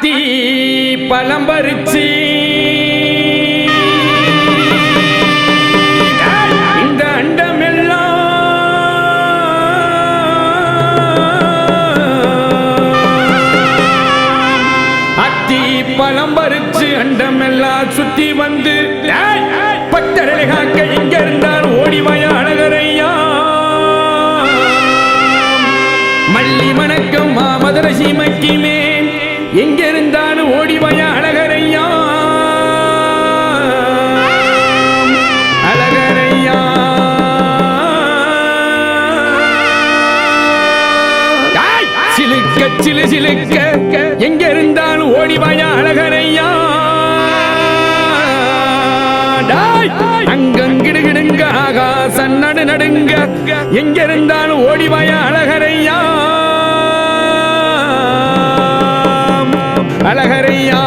ஆத்தி பழம்பரிச்சி இந்த அண்டமெல்லாம் அத்தி பழம்பரிச்சு அண்டமெல்லாம் சுத்தி வந்து. பத்தடலை காக்க இங்க இருந்தார் ஓடிவாய அழகரையா. மல்லி வணக்கம் மாமதுர சீமைக்குமே எங்கிருந்தாலும் ஓடிவய அழகரையா? அழகரையா? சிலுக்க சிலு சிலுக்க எங்கிருந்தாலும் ஓடிவய அழகரையா? அங்கங்கிடுகிடுங்க ஆகாசம் நடு நடுங்க எங்கிருந்தாலும் ஓடிவய அழகரையா? அழகரையா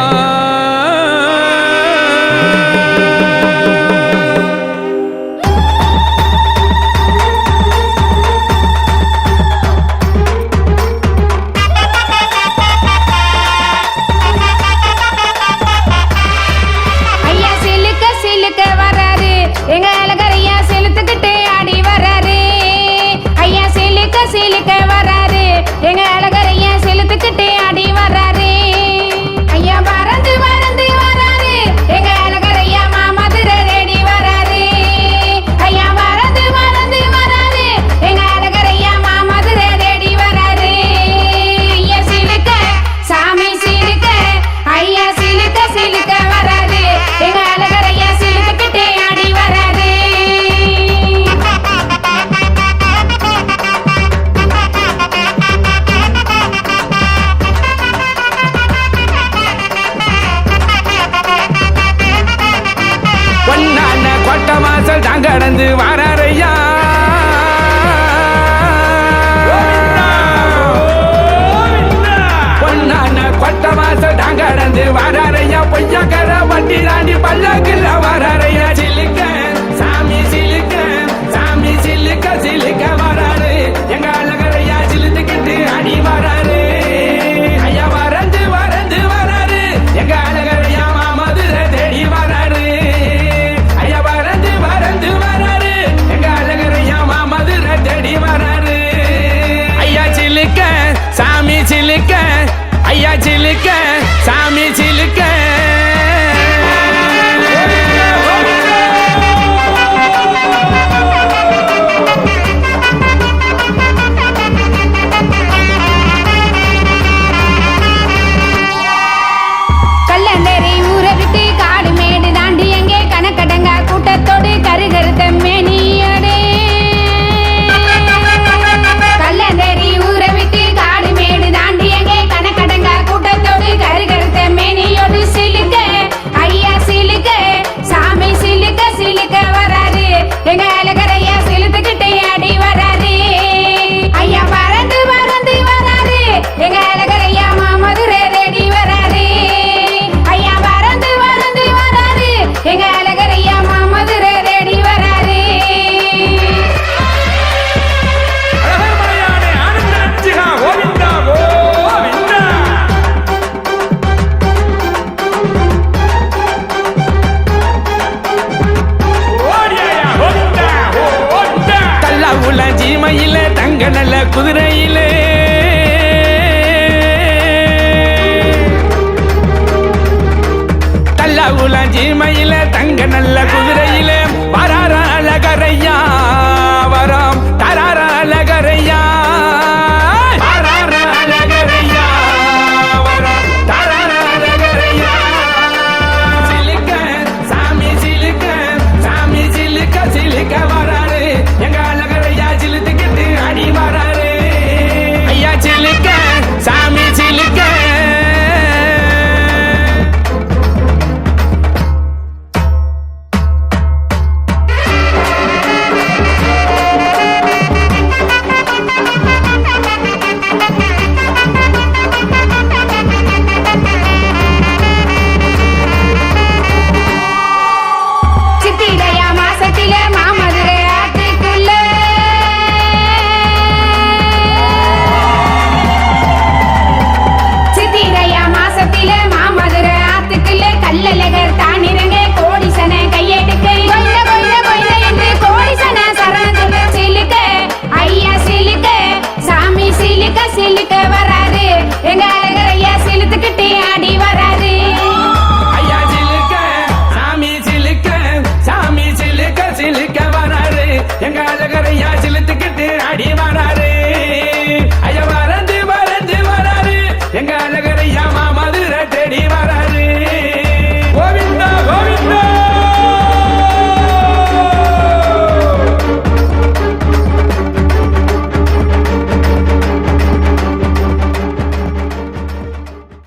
கல்லலக